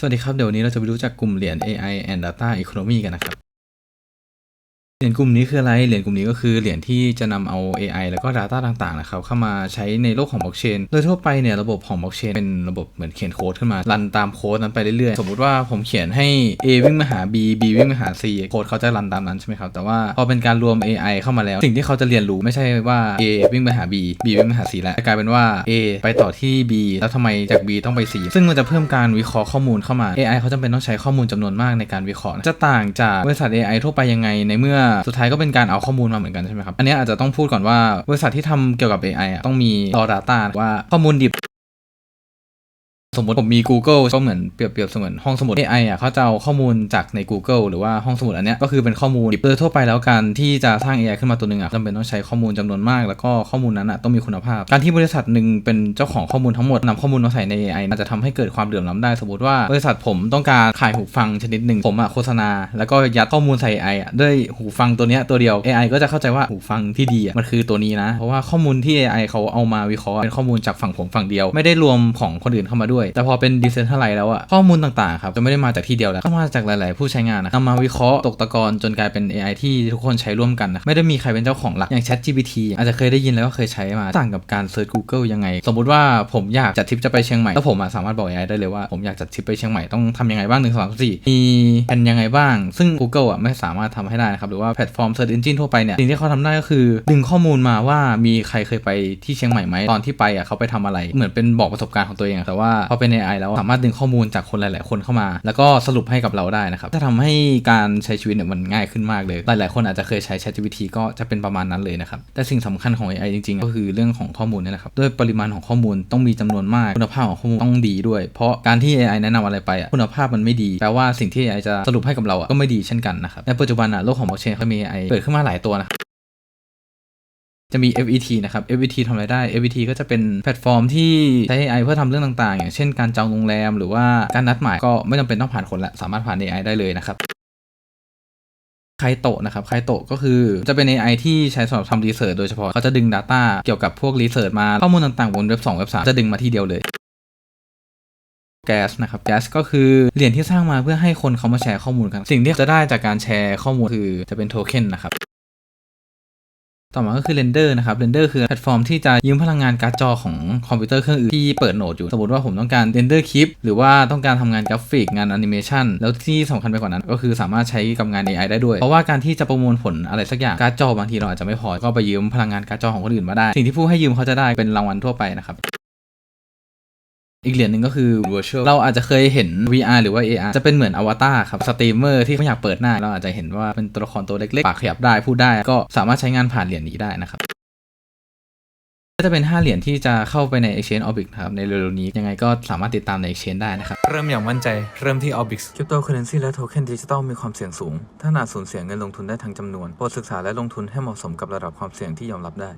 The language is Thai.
สวัสดีครับ เดี๋ยววันนี้เราจะไปรู้จักกลุ่มเหรียญ AI and Data Economy กันนะครับ เหรียญกลุ่มนี้คืออะไร เหรียญกลุ่มนี้ก็คือเหรียญที่จะนำเอา AI แล้วก็ Data ต่างๆนะครับเข้ามาใช้ในโลกของบล็อกเชน โดยทั่วไปเนี่ยระบบของบล็อกเชนเป็นระบบเหมือนเขียนโค้ดขึ้นมา รันตามโค้ดนั้นไปเรื่อยๆ สมมุติว่าผมเขียนให้ A วิ่งมาหา B B วิ่งมาหา C โค้ดเขาจะรันตามนั้นใช่ไหมครับ แต่ว่าพอเป็นการรวม AI เข้ามาแล้ว สิ่งที่เขาจะเรียนรู้ไม่ใช่ว่า A วิ่งไปหา B B วิ่งมาหา C แล้วแต่กลายเป็นว่า A ไปต่อที่ B แล้วทำไมจาก B ต้องไป C ซึ่งมันจะเพิ่มการวิเคราะห์ข้อมูลเข้ามา AI เขาจำเป็นต้องใช้ข้อมูลจำนวนมากในการวิเคราะห์ จะต่างจากบริษัท AI ทั่วไปยังไงในเมื่อสุดท้ายก็เป็นการเอาข้อมูลมาเหมือนกันใช่ไหมครับ อันนี้อาจจะต้องพูดก่อนว่าบริษัทที่ทำเกี่ยวกับ AI อะต้องมี raw data ว่าข้อมูลดิบ สมมติผมมี Google ก็เหมือนเปรียบเปรียบเสมือนห้องสมุด AI อะเขาจะเอาข้อมูลจากใน Google หรือว่าห้องสมุดอันเนี้ยก็คือเป็นข้อมูลโดยทั่วไปแล้วการที่จะสร้าง AI ขึ้นมาตัวหนึ่งอะจำเป็นต้องใช้ข้อมูลจำนวนมาก แล้วก็ข้อมูลนั้นอะต้องมีคุณภาพ การที่บริษัทหนึ่งเป็นเจ้าของข้อมูลทั้งหมดนำข้อมูลมาใส่ใน AI อาจจะทำให้เกิดความเหลื่อมล้ำได้สมมติว่าบริษัทผมต้องการขายหูฟังชนิดหนึ่งผมอะโฆษณา แล้วก็ยัดข้อมูลใส่ AI อะด้วยหูฟังตัวเนี้ยตัวเดียว AI ก็จะเข้าใจว่าหูฟังที่ดีอะมันคือตัวนี้นะเพราะว่าข้อมูลที่ AI เขาเอามาวิเคราะห์เป็นข้อมูลจากฝั่งผมฝั่งเดียว ไม่ได้รวมของคนอื่นเข้ามาด้วยแต่พอเป็น Decentralized แล้วอะข้อมูลต่างๆครับจะไม่ได้มาจากที่เดียวแล้วก็มาจากหลาย ๆ ผู้ใช้งานนะนำมาวิเคราะห์ตกตะกอนจนกลายเป็น AI ที่ทุกคนใช้ร่วมกันนะไม่ได้มีใครเป็นเจ้าของหลักอย่าง Chat GPT อาจจะเคยได้ยินแล้วก็เคยใช้มาต่างกับการเซิร์ช Google ยังไง สมมุติว่าผมอยากจัดทริปจะไปเชียงใหม่แล้วผมสามารถบอก AI ได้เลยว่าผมอยากจัดทริปไปเชียงใหม่ต้องทำยังไงบ้างหนึ่งสองสามสี่มีแผนยังไงบ้าง ซึ่ง Google อะไม่สามารถทำให้ได้นะครับหรือว่าแพลตฟอร์ม Search Engine ทั่วไปเนี่ยสิ่งที่เขาทำได้ก็คือ ดึงข้อมูลมาว่ามีใครเคยไปที่เชียงใหม่ไหมตอนที่ไปอะเขาไปทำอะไร เหมือนเป็นบอกประสบการณ์ของตัวเองแต่ว่าพอเป็น AI แล้วสามารถดึงข้อมูลจากคนหลาย ๆ คนเข้ามา แล้วก็สรุปให้กับเราได้นะครับจะทำให้การใช้ชีวิตเนี่ยมันง่ายขึ้นมากเลย หลาย ๆ คนอาจจะเคยใช้ ChatGPT ก็จะเป็นประมาณนั้นเลยนะครับ แต่สิ่งสำคัญของ AI จริง ๆ ก็คือเรื่องของข้อมูลนี่ยนะครับ ด้วยปริมาณของข้อมูลต้องมีจำนวนมาก คุณภาพของข้อมูลต้องดีด้วย เพราะการที่ AI แนะนำอะไรไปอะคุณภาพมันไม่ดีแปลว่าสิ่งที่ AI จะสรุปให้กับเราอะก็ไม่ดีเช่นกันนะครับในปัจจุบันอะโลกของบล็อกเชนเขามี AI เกิดขึ้นมาหลายตัวนะ จะมี FET นะครับ FET ทำอะไรได้ FET ก็จะเป็นแพลตฟอร์มที่ใช้ AI เพื่อทำเรื่องต่างๆ อย่างเช่นการจองโรงแรมหรือว่าการนัดหมายก็ไม่จำเป็นต้องผ่านคนละสามารถผ่าน AI ได้เลยนะครับไคโตะนะครับไคโตะก็คือจะเป็น AI ที่ใช้สำหรับทำรีเสิร์ชโดยเฉพาะเขาจะดึง Data เกี่ยวกับพวกรีเสิร์ชมาข้อมูลต่างๆบนเว็บ2เว็บ3จะดึงมาที่เดียวเลยแก๊สนะครับแก๊สก็คือเหรียญที่สร้างมาเพื่อให้คนเขามาแชร์ข้อมูลกัน สิ่งที่จะได้จากการแชร์ข้อมูลคือจะเป็นโทเค็นนะครับ ต่อมาก็คือ Render นะครับ Render คือแพลตฟอร์มที่จะยืมพลังงานการ์ดจอของคอมพิวเตอร์เครื่องอื่นที่เปิดโหนดอยู่ สมมติว่าผมต้องการ Render คลิป หรือว่าต้องการทำงานกราฟิกงานแอนิเมชันแล้วที่สำคัญไปกว่านั้น ก็คือสามารถใช้กับงาน AI ได้ด้วย เพราะว่าการที่จะประมวลผลอะไรสักอย่างการ์ดจอบางทีเราอาจจะไม่พอก็ไปยืมพลังงานการ์ดจอของคนอื่นมาได้ สิ่งที่ผู้ให้ยืมเขาจะได้เป็นรางวัลทั่วไปนะครับ อีกเหรียญหนึ่งก็คือ virtual เราอาจจะเคยเห็น VR หรือว่า AR จะเป็นเหมือนอวตารครับ สตรีมเมอร์ที่เขาอยากเปิดหน้า เราอาจจะเห็นว่าเป็นตัวละครตัวเล็กๆ ปากขยับได้ พูดได้ ก็สามารถใช้งานผ่านเหรียญนี้ได้นะครับก็จะเป็น 5 เหรียญที่จะเข้าไปใน Exchange Orbit นะครับ ในเร็วๆนี้ยังไงก็สามารถติดตามใน Exchange ได้นะครับ เริ่มอย่างมั่นใจเริ่มที่ Orbix คริปโตเคอเรนซีและโทเค็นดิจิตอลมีความเสี่ยงสูง ถ้าอาจสูญเสียเงินลงทุนได้ทั้งจำนวนโปรดศึกษาและลงทุนให้เหมาะสมกับระดับความเสี่ยงที่ยอมรับได้